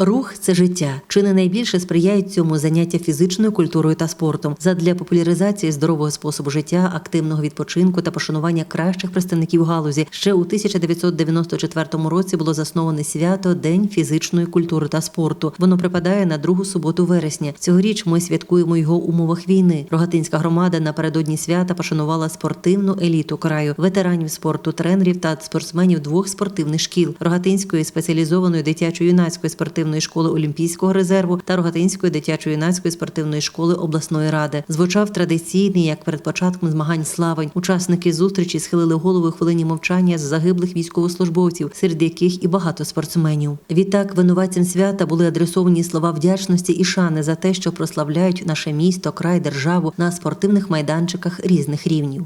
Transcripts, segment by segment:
Рух це життя. Чи не найбільше сприяють цьому заняття фізичною культурою та спортом задля популяризації здорового способу життя, активного відпочинку та пошанування кращих представників галузі. Ще у 1994 році було засноване свято День фізичної культури та спорту. Воно припадає на другу суботу вересня. Цьогоріч ми святкуємо його у умовах війни. Рогатинська громада напередодні свята пошанувала спортивну еліту краю, ветеранів спорту, тренерів та спортсменів двох спортивних шкіл Рогатинської спеціалізованої дитячо-юнацької спортивної школи Олімпійського резерву та Рогатинської дитячо-юнацької спортивної школи обласної ради. Звучав традиційний, як перед початком змагань славень. Учасники зустрічі схилили голови хвилині мовчання з загиблих військовослужбовців, серед яких і багато спортсменів. Відтак винуватцям свята були адресовані слова вдячності і шани за те, що прославляють наше місто, край, державу на спортивних майданчиках різних рівнів.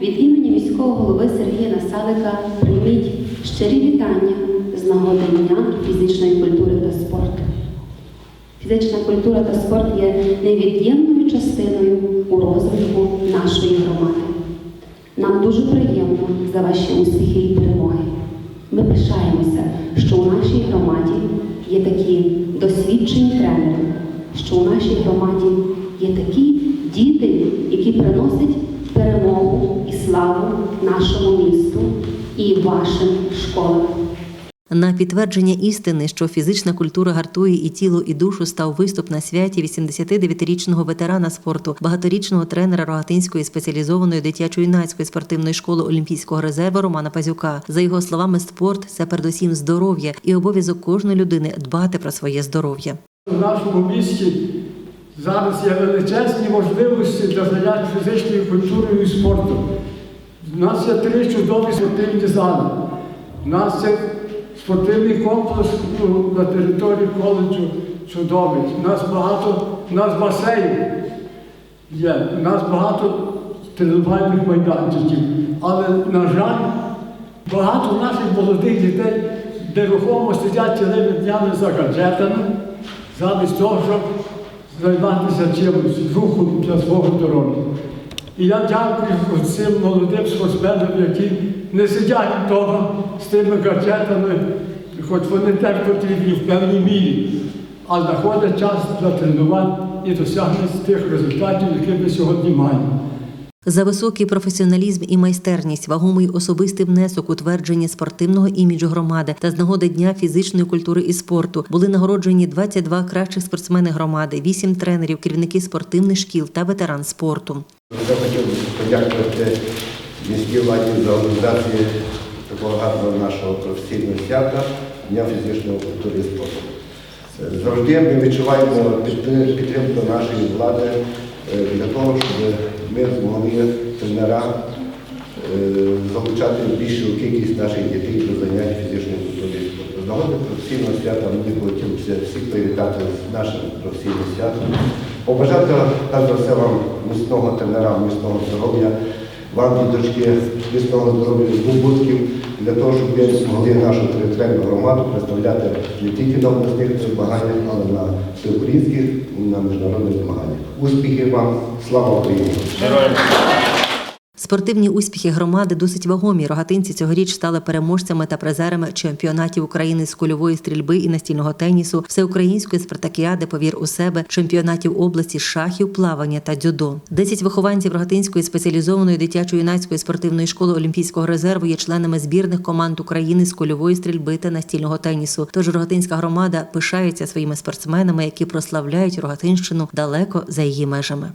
Від імені міського голови Сергія Насалика прийміть щирі вітання з нагоди Дня фізичної культури та спорту. Фізична культура та спорт є невід'ємною частиною у розвитку нашої громади. Нам дуже приємно за ваші успіхи і перемоги. Ми пишаємося, що у нашій громаді є такі досвідчені тренери, що у нашій громаді є такі діти, які приносять перемогу і славу нашому місту і вашим школам. На підтвердження істини, що фізична культура гартує і тіло, і душу, став виступ на святі 89-річного ветерана спорту, багаторічного тренера Рогатинської спеціалізованої дитячо-юнацької спортивної школи Олімпійського резерву Романа Пазюка. За його словами, спорт це передусім здоров'я і обов'язок кожної людини дбати про своє здоров'я. У нашому місті зараз є величезні можливості для занять фізичною культурою і спортом. У нас є три чудові спортивні зали. У нас є спортивний комплекс ну, на території коледжу чудовий. У нас багато, у нас басейн є, у нас багато тренувальних майданчиків. Але, на жаль, багато наших молодих дітей нерухомо сидять цілими днями за гаджетами, замість того, щоб займатися чимось рухом для свого здоров'я. І я дякую цим молодим спортсменам, які не сидять вдома з тими гаджетами, хоч вони теж потрібні в певній мірі, а знаходять час для тренувань і досягнення тих результатів, які ми сьогодні маємо. За високий професіоналізм і майстерність, вагомий особистий внесок у твердження спортивного іміджу громади та з нагоди Дня фізичної культури і спорту були нагороджені 22 кращих спортсмени громади, 8 тренерів, керівники спортивних шкіл та ветеран спорту. Я хотів подякувати міській владі за організацію такого гарного нашого професійного свята Дня фізичної культури і спорту. Завжди ми відчуваємо підтримку нашої влади е, для того, щоб ми змогли тренера е, залучати більшу кількість наших дітей до занять фізичної культури. З нагоди професійного свята мені хотілося всіх привітати з нашим професійним святом. Побажати так за все вам міцного тренера, міцного здоров'я, вам, діточки, міцного здоров'я, побутків для того, щоб ви змогли нашу територіальну громаду представляти не тільки на обласних змаганнях, але на всеукраїнських і на міжнародних змаганнях. Успіхів вам, слава Україні! Спортивні успіхи громади досить вагомі. Рогатинці цьогоріч стали переможцями та призерами чемпіонатів України з кульової стрільби і настільного тенісу, всеукраїнської спартакіади Повір у себе, чемпіонатів області шахів, плавання та дзюдо. Десять вихованців Рогатинської спеціалізованої дитячо-юнацької спортивної школи Олімпійського резерву є членами збірних команд України з кульової стрільби та настільного тенісу. Тож Рогатинська громада пишається своїми спортсменами, які прославляють Рогатинщину далеко за її межами.